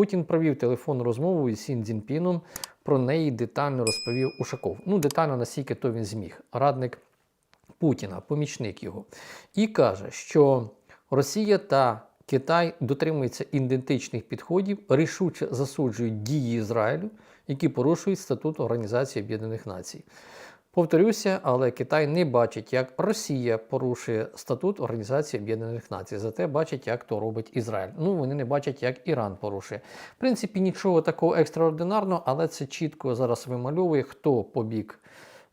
Путін провів телефонну розмову із Сін Цзіньпіном, про неї детально розповів Ушаков. Ну, детально настільки то він зміг. Радник Путіна, помічник його, і каже, що Росія та Китай дотримуються ідентичних підходів, рішуче засуджують дії Ізраїлю, які порушують статут Організації Об'єднаних Націй. Повторюся, але Китай не бачить, як Росія порушує статут Організації Об'єднаних Націй. Зате бачить, як то робить Ізраїль. Ну вони не бачать, як Іран порушує. В принципі, нічого такого екстраординарного, але це чітко зараз вимальовує, хто побік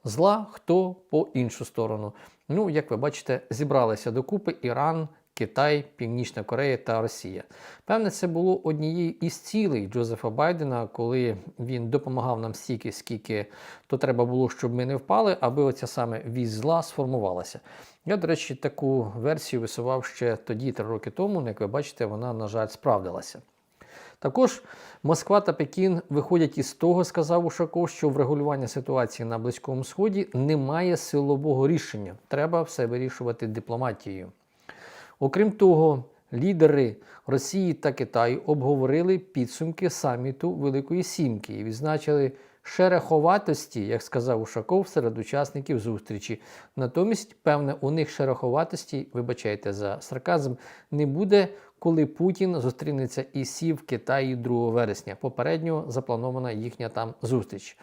зла, хто по іншу сторону. Ну, як ви бачите, зібралися докупи Іран, Китай, Північна Корея та Росія. Певне, це було однією із цілей Джозефа Байдена, коли він допомагав нам стільки, скільки то треба було, щоб ми не впали, аби оця саме вісь зла сформувалася. Я, до речі, таку версію висував ще тоді, три роки тому. Як ви бачите, вона, на жаль, справдилася. Також Москва та Пекін виходять із того, сказав Ушаков, що врегулювання ситуації на Близькому Сході немає силового рішення. Треба все вирішувати дипломатією. Окрім того, лідери Росії та Китаю обговорили підсумки саміту Великої Сімки і відзначили шероховатості, як сказав Ушаков, серед учасників зустрічі. Натомість, певне, у них шероховатості, вибачайте за сарказм, не буде, коли Путін зустрінеться із Сі в Китаї 2 вересня. Попередньо запланована їхня там зустріч.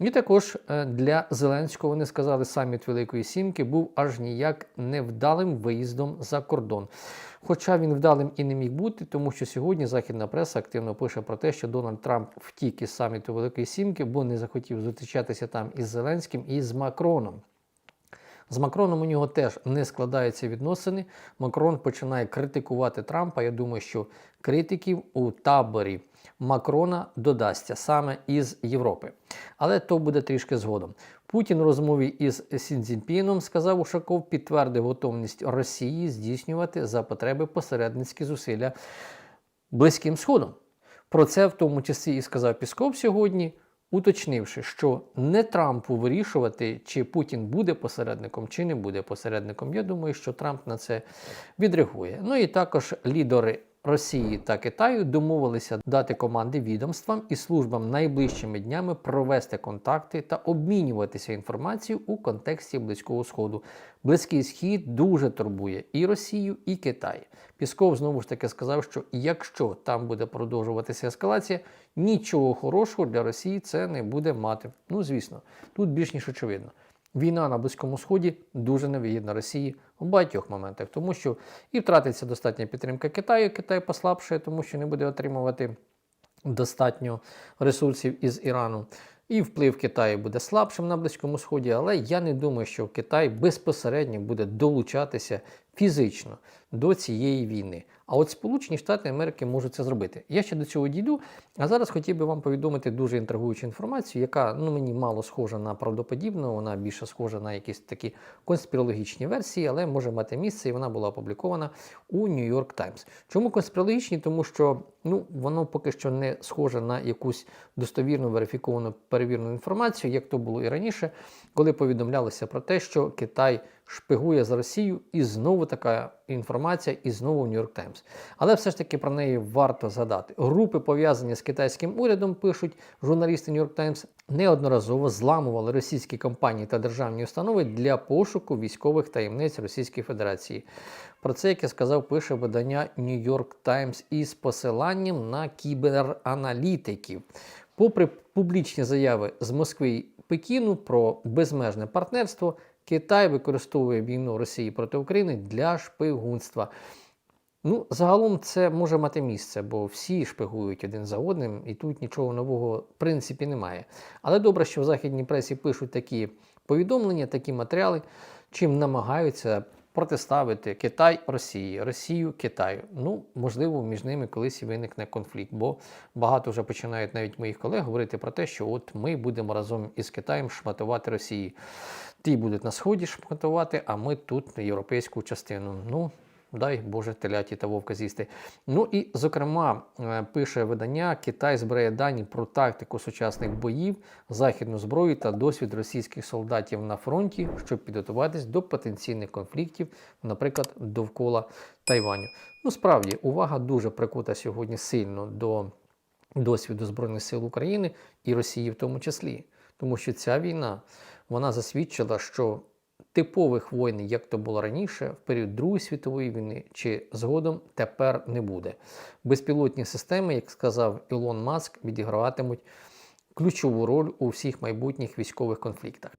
І також е, для Зеленського вони сказали, саміт Великої Сімки був аж ніяк невдалим виїздом за кордон. Хоча він вдалим і не міг бути, тому що сьогодні західна преса активно пише про те, що Дональд Трамп втік із саміту Великої Сімки, бо не захотів зустрічатися там із Зеленським і з Макроном. З Макроном у нього теж не складаються відносини. Макрон починає критикувати Трампа. Я думаю, що критиків у таборі Макрона додасться саме із Європи. Але то буде трішки згодом. Путін у розмові із Сіндзінпіном сказав Ушаков, підтвердив готовність Росії здійснювати за потреби посередницькі зусилля Близьким Сходом. Про це в тому числі і сказав Пісков сьогодні, уточнивши, що не Трампу вирішувати, чи Путін буде посередником, чи не буде посередником. Я думаю, що Трамп на це відреагує. Ну і також лідери Росії та Китаю домовилися дати команди відомствам і службам найближчими днями провести контакти та обмінюватися інформацією у контексті Близького Сходу. Близький схід дуже турбує і Росію, і Китай. Пісков знову ж таки сказав, що якщо там буде продовжуватися ескалація, нічого хорошого для Росії це не буде мати. Ну звісно, тут більш ніж очевидно. Війна на Близькому Сході дуже невигідна Росії у багатьох моментах, тому що і втратиться достатня підтримка Китаю, Китай послабшує, тому що не буде отримувати достатньо ресурсів із Ірану. І вплив Китаю буде слабшим на Близькому Сході, але я не думаю, що Китай безпосередньо буде долучатися фізично до цієї війни. А от Сполучені Штати Америки можуть це зробити. Я ще до цього дійду. А зараз хотів би вам повідомити дуже інтригуючу інформацію, яка ну, мені мало схожа на правдоподібну, вона більше схожа на якісь такі конспірологічні версії, але може мати місце, і вона була опублікована у New York Times. Чому конспірологічні? Тому що ну, воно поки що не схоже на якусь достовірну верифіковану перевірну інформацію, як то було і раніше, коли повідомлялося про те, що Китай шпигує за Росію, і знову така інформація, і знову в York Times. Але все ж таки про неї варто згадати. Групи, пов'язані з китайським урядом, пишуть журналісти York Times, неодноразово зламували російські компанії та державні установи для пошуку військових таємниць Російської Федерації. Про це, як я сказав, пише видання York Times із посиланням на кібераналітиків. Попри публічні заяви з Москви і Пекіну про безмежне партнерство, Китай використовує війну Росії проти України для шпигунства. Ну, загалом це може мати місце, бо всі шпигують один за одним, і тут нічого нового в принципі немає. Але добре, що в західній пресі пишуть такі повідомлення, такі матеріали, чим намагаються протиставити Китай Росії, Росію Китаю. Ну, можливо, між ними колись і виникне конфлікт, бо багато вже починають навіть моїх колег говорити про те, що от ми будемо разом із Китаєм шматувати Росії. Ті будуть на сході шматувати, а ми тут європейську частину. Ну, дай Боже теляті та вовка з'їсти. Ну і, зокрема, е, пише видання: Китай збирає дані про тактику сучасних боїв, західну зброю та досвід російських солдатів на фронті, щоб підготуватись до потенційних конфліктів, наприклад, довкола Тайваню. Ну, справді, увага дуже прикута сьогодні сильно до досвіду Збройних сил України і Росії в тому числі. Тому що ця війна вона засвідчила, що типових воїн, як то було раніше, в період Другої світової війни чи згодом тепер не буде. Безпілотні системи, як сказав Ілон Маск, відіграватимуть ключову роль у всіх майбутніх військових конфліктах.